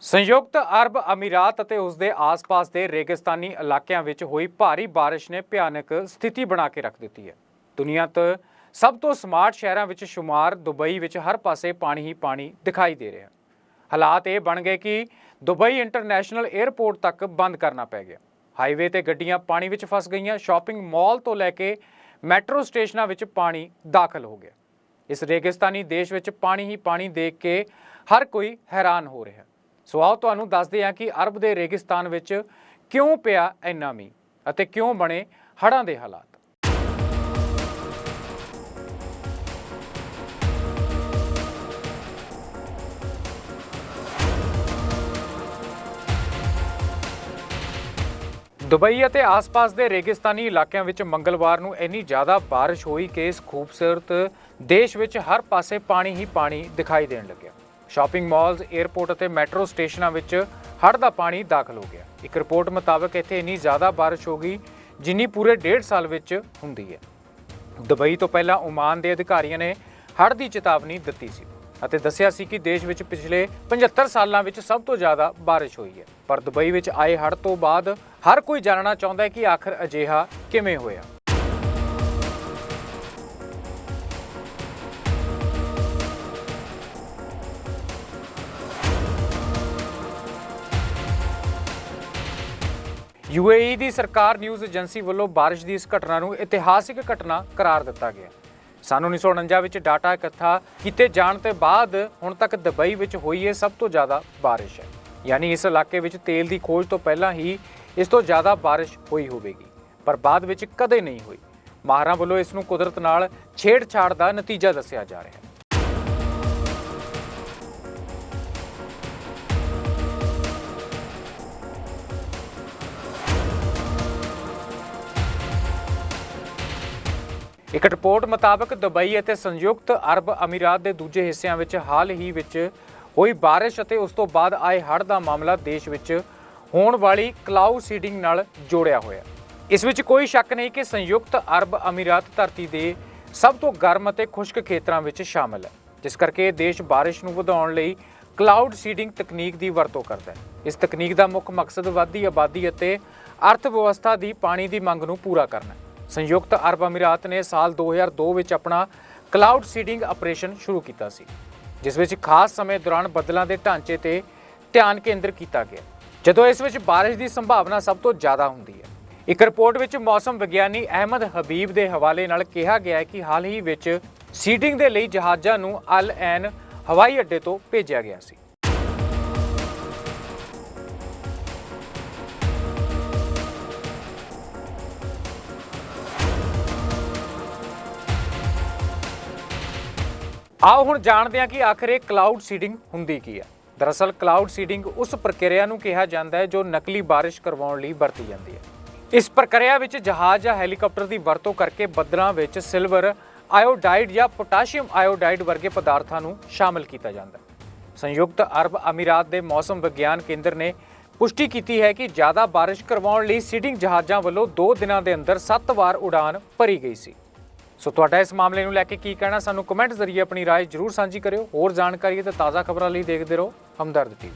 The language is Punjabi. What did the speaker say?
ਸੰਯੁਕਤ ਅਰਬ ਅਮੀਰਾਤ ਅਤੇ ਉਸ ਦੇ ਆਸ-ਪਾਸ ਦੇ ਰੇਗਿਸਤਾਨੀ ਇਲਾਕਿਆਂ ਵਿੱਚ ਹੋਈ ਭਾਰੀ ਬਾਰਿਸ਼ ਨੇ ਭਿਆਨਕ ਸਥਿਤੀ ਬਣਾ ਕੇ ਰੱਖ ਦਿੱਤੀ ਹੈ। ਦੁਨੀਆ ਤੋਂ ਸਭ ਤੋਂ ਸਮਾਰਟ ਸ਼ਹਿਰਾਂ ਵਿੱਚ ਸ਼ੁਮਾਰ ਦੁਬਈ ਵਿੱਚ ਹਰ ਪਾਸੇ ਪਾਣੀ ਹੀ ਪਾਣੀ ਦਿਖਾਈ ਦੇ ਰਿਹਾ। ਹਾਲਾਤ ਇਹ ਬਣ ਗਏ ਕਿ ਦੁਬਈ ਇੰਟਰਨੈਸ਼ਨਲ 에ਅਰਪੋਰਟ ਤੱਕ ਬੰਦ ਕਰਨਾ ਪੈ ਗਿਆ। ਹਾਈਵੇ ਤੇ ਗੱਡੀਆਂ ਪਾਣੀ ਵਿੱਚ ਫਸ ਗਈਆਂ। ਸ਼ਾਪਿੰਗ ਮਾਲ ਤੋਂ ਲੈ ਕੇ ਮੈਟਰੋ ਸਟੇਸ਼ਨਾਂ ਵਿੱਚ ਪਾਣੀ ਦਾਖਲ ਹੋ ਗਿਆ। ਇਸ ਰੇਗਿਸਤਾਨੀ ਦੇਸ਼ ਵਿੱਚ ਪਾਣੀ ਹੀ ਪਾਣੀ ਦੇਖ ਕੇ ਹਰ ਕੋਈ ਹੈਰਾਨ ਹੋ ਰਿਹਾ। ਸੋ ਆਓ ਤੁਹਾਨੂੰ ਦੱਸਦੇ ਹਾਂ ਕਿ ਅਰਬ ਦੇ ਰੇਗਿਸਤਾਨ ਵਿੱਚ ਕਿਉਂ ਪਿਆ ਇੰਨਾ ਮੀਂਹ ਅਤੇ ਕਿਉਂ ਬਣੇ ਹੜ੍ਹਾਂ ਦੇ ਹਾਲਾਤ ਦੁਬਈ ਅਤੇ ਆਸ-ਪਾਸ ਦੇ ਰੇਗਿਸਤਾਨੀ ਇਲਾਕਿਆਂ ਵਿੱਚ ਮੰਗਲਵਾਰ ਨੂੰ ਇੰਨੀ ਜ਼ਿਆਦਾ بارش ਹੋਈ ਕਿ ਇਸ ਖੂਬਸੂਰਤ ਦੇਸ਼ ਵਿੱਚ ਹਰ ਪਾਸੇ ਪਾਣੀ ਹੀ ਪਾਣੀ ਦਿਖਾਈ ਦੇਣ ਲੱਗਿਆ ਸ਼ਾਪਿੰਗ ਮਾਲਸ 에ਅਰਪੋਰਟ ਅਤੇ ਮੈਟਰੋ ਸਟੇਸ਼ਨਾਂ ਵਿੱਚ ਹੜ੍ਹ ਦਾ ਪਾਣੀ ਦਾਖਲ ਹੋ ਗਿਆ। ਇੱਕ ਰਿਪੋਰਟ ਮੁਤਾਬਕ ਇੱਥੇ ਇੰਨੀ ਜ਼ਿਆਦਾ بارش ਹੋ ਗਈ, ਜਿੰਨੀ ਪੂਰੇ 1.5 ਸਾਲ ਵਿੱਚ ਹੁੰਦੀ ਹੈ। ਦੁਬਈ ਤੋਂ ਪਹਿਲਾਂ ਓਮਾਨ ਦੇ ਅਧਿਕਾਰੀਆਂ ਨੇ ਹੜ੍ਹ ਦੀ ਚੇਤਾਵਨੀ ਦਿੱਤੀ ਸੀ ਅਤੇ ਦੱਸਿਆ ਸੀ ਕਿ ਦੇਸ਼ ਵਿੱਚ ਪਿਛਲੇ 75 ਸਾਲਾਂ ਵਿੱਚ ਸਭ ਤੋਂ ਜ਼ਿਆਦਾ بارش ਹੋਈ ਹੈ। ਪਰ ਦੁਬਈ ਵਿੱਚ ਆਏ ਹੜ੍ਹ ਤੋਂ ਬਾਅਦ ਹਰ ਕੋਈ ਜਾਣਨਾ ਚਾਹੁੰਦਾ ਹੈ ਕਿ ਆਖਰ ਅਜਿਹਾ ਕਿਵੇਂ ਹੋਇਆ। UAE ਦੀ ਸਰਕਾਰ ਨਿਊਜ਼ ਏਜੰਸੀ ਵੱਲੋਂ ਬਾਰਿਸ਼ ਦੀ ਇਸ ਘਟਨਾ ਨੂੰ ਇਤਿਹਾਸਿਕ ਘਟਨਾ ਕਰਾਰ ਦਿੱਤਾ ਗਿਆ। ਸਨ 1949 ਵਿੱਚ ਡਾਟਾ ਇਕੱਠਾ ਕੀਤੇ ਜਾਣ ਤੋਂ ਬਾਅਦ ਹੁਣ ਤੱਕ ਦੁਬਈ ਵਿੱਚ ਹੋਈ ਇਹ ਸਭ ਤੋਂ ਜ਼ਿਆਦਾ ਬਾਰਿਸ਼ ਹੈ। ਯਾਨੀ ਇਸ ਇਲਾਕੇ ਵਿੱਚ ਤੇਲ ਦੀ ਖੋਜ ਤੋਂ ਪਹਿਲਾਂ ਹੀ ਇਸ ਤੋਂ ਜ਼ਿਆਦਾ ਬਾਰਿਸ਼ ਹੋਈ ਹੋਵੇਗੀ, ਪਰ ਬਾਅਦ ਵਿੱਚ ਕਦੇ ਨਹੀਂ ਹੋਈ। ਮਾਹਰਾਂ ਵੱਲੋਂ ਇਸ ਨੂੰ ਕੁਦਰਤ ਨਾਲ ਛੇੜਛਾੜ ਦਾ ਨਤੀਜਾ ਦੱਸਿਆ ਜਾ ਰਿਹਾ ਹੈ। ਇੱਕ ਰਿਪੋਰਟ ਮੁਤਾਬਕ ਦੁਬਈ ਅਤੇ ਸੰਯੁਕਤ ਅਰਬ ਅਮੀਰਾਤ ਦੇ ਦੂਜੇ ਹਿੱਸਿਆਂ ਵਿੱਚ ਹਾਲ ਹੀ ਵਿੱਚ ਹੋਈ ਬਾਰਿਸ਼ ਅਤੇ ਉਸ ਤੋਂ ਬਾਅਦ ਆਏ ਹੜ੍ਹ ਦਾ ਮਾਮਲਾ ਦੇਸ਼ ਵਿੱਚ ਹੋਣ ਵਾਲੀ ਕਲਾਊਡ ਸੀਡਿੰਗ ਨਾਲ ਜੋੜਿਆ ਹੋਇਆ। ਇਸ ਵਿੱਚ ਕੋਈ ਸ਼ੱਕ ਨਹੀਂ ਕਿ ਸੰਯੁਕਤ ਅਰਬ ਅਮੀਰਾਤ ਧਰਤੀ ਦੇ ਸਭ ਤੋਂ ਗਰਮ ਅਤੇ ਖੁਸ਼ਕ ਖੇਤਰਾਂ ਵਿੱਚ ਸ਼ਾਮਲ ਹੈ, ਜਿਸ ਕਰਕੇ ਦੇਸ਼ ਬਾਰਿਸ਼ ਨੂੰ ਵਧਾਉਣ ਲਈ ਕਲਾਊਡ ਸੀਡਿੰਗ ਤਕਨੀਕ ਦੀ ਵਰਤੋਂ ਕਰਦਾ ਹੈ। ਇਸ ਤਕਨੀਕ ਦਾ ਮੁੱਖ ਮਕਸਦ ਵਧਦੀ ਆਬਾਦੀ ਅਤੇ ਅਰਥ ਵਿਵਸਥਾ ਦੀ ਪਾਣੀ ਦੀ ਮੰਗ ਨੂੰ ਪੂਰਾ ਕਰਨਾ ਹੈ। ਸੰਯੁਕਤ ਅਰਬ ਅਮੀਰਾਤ ਨੇ ਸਾਲ 2002 ਵਿੱਚ ਆਪਣਾ ਕਲਾਊਡ ਸੀਡਿੰਗ ਆਪਰੇਸ਼ਨ ਸ਼ੁਰੂ ਕੀਤਾ ਸੀ, ਜਿਸ ਵਿੱਚ ਖਾਸ ਸਮੇਂ ਦੌਰਾਨ ਬੱਦਲਾਂ ਦੇ ਢਾਂਚੇ ਤੇ ਧਿਆਨ ਕੇਂਦਰ ਕੀਤਾ ਗਿਆ। ਜਦੋਂ ਇਸ ਵਿੱਚ ਬਾਰਿਸ਼ ਦੀ ਸੰਭਾਵਨਾ ਸਭ ਤੋਂ ਜ਼ਿਆਦਾ ਹੁੰਦੀ ਹੈ, ਇੱਕ ਰਿਪੋਰਟ ਵਿੱਚ ਮੌਸਮ ਵਿਗਿਆਨੀ ਅਹਿਮਦ ਹਬੀਬ ਦੇ ਹਵਾਲੇ ਨਾਲ ਕਿਹਾ ਗਿਆ ਹੈ ਕਿ ਹਾਲ ਹੀ ਵਿੱਚ ਸੀਡਿੰਗ ਦੇ ਲਈ ਜਹਾਜ਼ਾਂ ਨੂੰ ਅਲ ਐਨ ਹਵਾਈ ਅੱਡੇ ਤੋਂ ਭੇਜਿਆ ਗਿਆ ਸੀ। ਆਓ ਹੁਣ ਜਾਣਦੇ ਹਾਂ ਕਿ ਆਖਰ ਇਹ ਕਲਾਊਡ ਸੀਡਿੰਗ ਹੁੰਦੀ ਕੀ ਹੈ। ਦਰਅਸਲ ਕਲਾਊਡ ਸੀਡਿੰਗ ਉਸ ਪ੍ਰਕਿਰਿਆ ਨੂੰ ਕਿਹਾ ਜਾਂਦਾ ਹੈ ਜੋ ਨਕਲੀ ਬਾਰਿਸ਼ ਕਰਵਾਉਣ ਲਈ ਵਰਤੀ ਜਾਂਦੀ ਹੈ। ਇਸ ਪ੍ਰਕਿਰਿਆ ਵਿੱਚ ਜਹਾਜ਼ ਜਾਂ ਹੈਲੀਕਾਪਟਰ ਦੀ ਵਰਤੋਂ ਕਰਕੇ ਬੱਦਲਾਂ ਵਿੱਚ ਸਿਲਵਰ ਆਇਓਡਾਈਡ ਜਾਂ ਪੋਟਾਸ਼ੀਅਮ ਆਇਓਡਾਈਡ ਵਰਗੇ ਪਦਾਰਥਾਂ ਨੂੰ ਸ਼ਾਮਲ ਕੀਤਾ ਜਾਂਦਾ ਹੈ। ਸੰਯੁਕਤ ਅਰਬ ਅਮੀਰਾਤ ਦੇ ਮੌਸਮ ਵਿਗਿਆਨ ਕੇਂਦਰ ਨੇ ਪੁਸ਼ਟੀ ਕੀਤੀ ਹੈ ਕਿ ਜ਼ਿਆਦਾ ਬਾਰਿਸ਼ ਕਰਵਾਉਣ ਲਈ ਸੀਡਿੰਗ ਜਹਾਜ਼ਾਂ ਵੱਲੋਂ 2 ਦਿਨਾਂ ਦੇ ਅੰਦਰ 7 ਵਾਰ ਉਡਾਨ ਭਰੀ ਗਈ ਸੀ। ਸੋ ਤੁਹਾਡਾ ਇਸ ਮਾਮਲੇ ਨੂੰ ਲੈ ਕੇ ਕੀ ਕਹਿਣਾ ਸਾਨੂੰ ਕਮੈਂਟ ਜ਼ਰੀਏ ਆਪਣੀ رائے ਜਰੂਰ ਸਾਂਝੀ ਕਰਿਓ ਹੋਰ ਜਾਣਕਾਰੀ ਅਤੇ ਤਾਜ਼ਾ ਖਬਰਾਂ ਲਈ ਦੇਖਦੇ ਰਹੋ ਹਮਦਰਦ ਟੀਵੀ